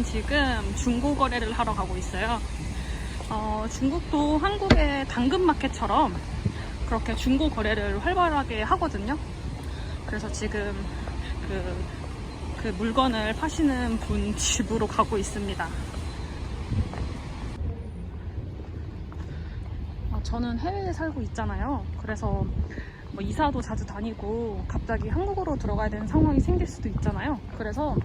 저는 지금 중고 거래를 하러 가고 있어요. 어, 중국도 한국의 당근마켓처럼 그렇게 중고 거래를 활발하게 하거든요. 그래서 지금 그, 그 물건을 파시는 분 집으로 가고 있습니다. 아, 저는 해외에 살고 있잖아요. 그래서 뭐 이사도 자주 다니고 갑자기 한국으로 들어가야 되는 상황이 생길 수도 있잖아요. 그래서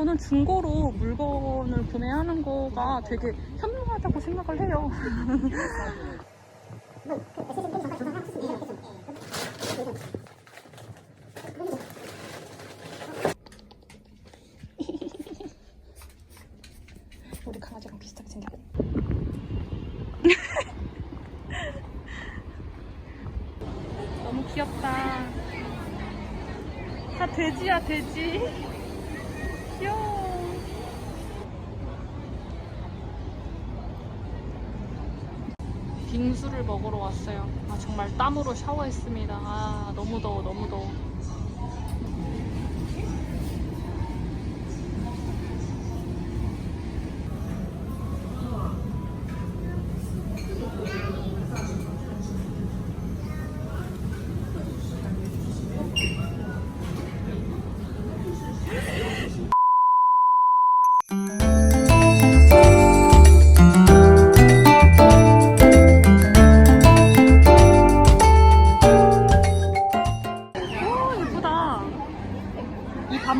저는 중고로 물건을 구매하는 거가 되게 현명하다고 생각을 해요. 우리 강아지랑 비슷하게 생겼네. 너무 귀엽다. 다 돼지야, 돼지. 귀여워. 빙수를 먹으러 왔어요. 아, 정말 땀으로 샤워했습니다. 아, 너무 더워, 너무 더워. 이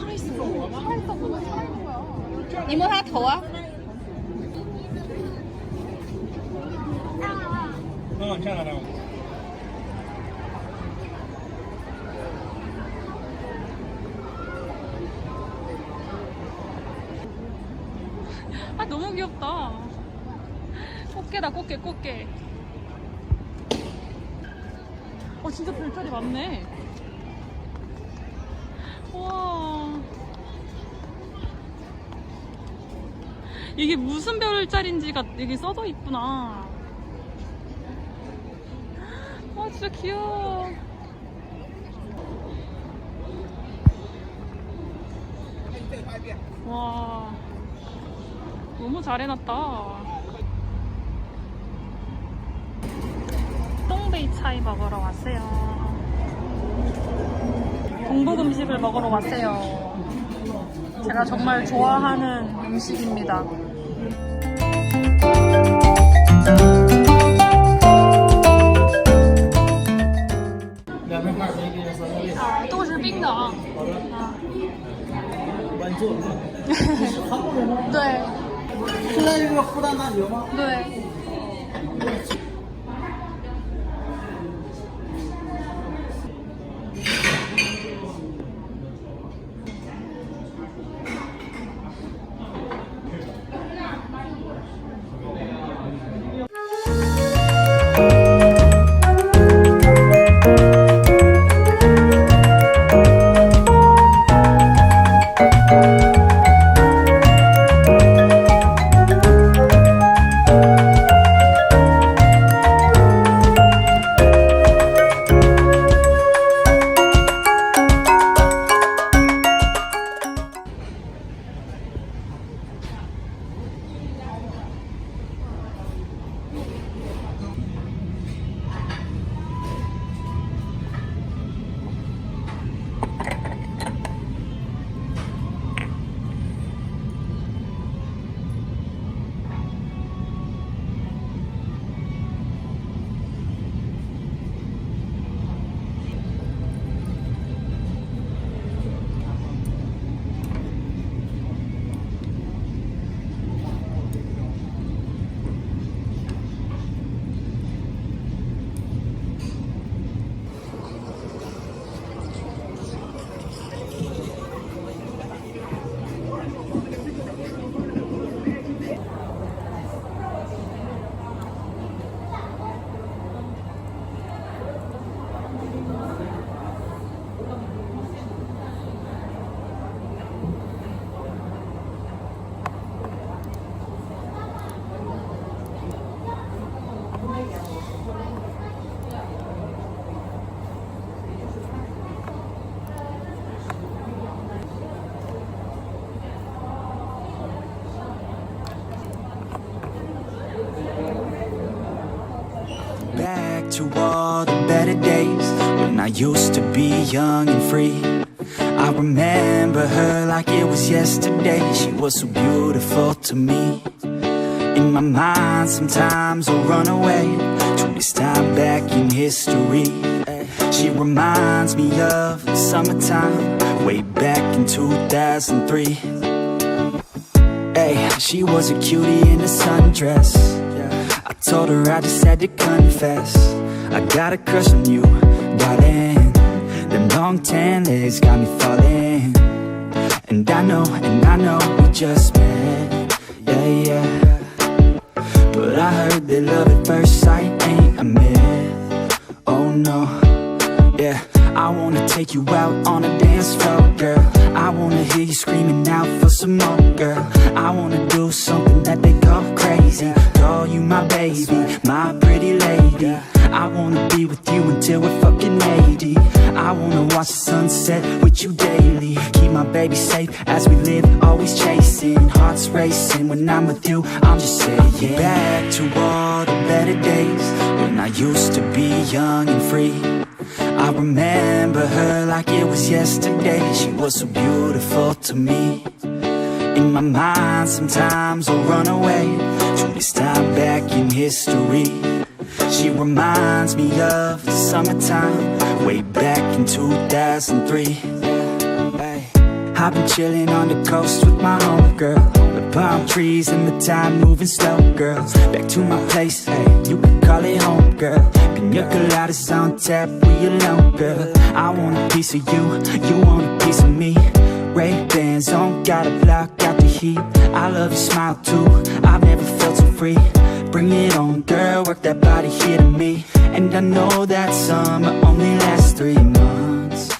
살아있어. 살아있어. 뭐가 살아있는 거야. 이모 하나 더 와. 어, 괜찮아, 나. 아, 너무 귀엽다. 꽃게다, 꽃게, 꽃게. 어, 진짜 별자리 많네. 와. 이게 무슨 별자리인지가 여기 써져 있구나. 와, 진짜 귀여워. 와. 너무 잘 해놨다. 똥베이 차이 먹으러 왔어요. 동북 음식을 먹으러 왔어요. 제가 정말 좋아하는 음식입니다.两边块儿可以给你说一下。 아, 都是冰的啊.稳住。你是韩国人吗？对现在这个复旦大学吗？对。 To all the better days when I used to be young and free. I remember her like it was yesterday. She was so beautiful to me. In my mind, sometimes I run away to this time back in history. She reminds me of the summertime, way back in 2003. Hey, she was a cutie in a sundress. I told her I just had to confess. I got a crush on you, darling. Them long tan legs got me falling. And I know, and I know we just met. Yeah, yeah. But I heard that love at first sight ain't a myth. Oh no, yeah. I wanna take you out on a dance floor, girl. I wanna hear you screaming out for some more, girl. I wanna do something that they call crazy. Call you my baby, my pretty lady. I wanna be with you until we're fucking 80. I wanna watch the sunset with you daily. Keep my baby safe as we live, always chasing. Hearts racing when I'm with you, I'm just saying. Back to all the better days when I used to be young and free. I remember her like it was yesterday. She was so beautiful to me. In my mind, sometimes I run away to this time back in history. She reminds me of the summertime, way back in 2003. Hey. I've been chilling on the coast with my homegirl. The palm trees and the time moving slow, girl. Back to my place, hey, you can call it home, girl. Pina coladas on tap, we alone, girl. I want a piece of you, you want a piece of me. Ray Bans on, gotta block out the heat. I love your smile too, I've never felt so free. Bring it on, girl, work that body here to me. And I know that summer only lasts three months.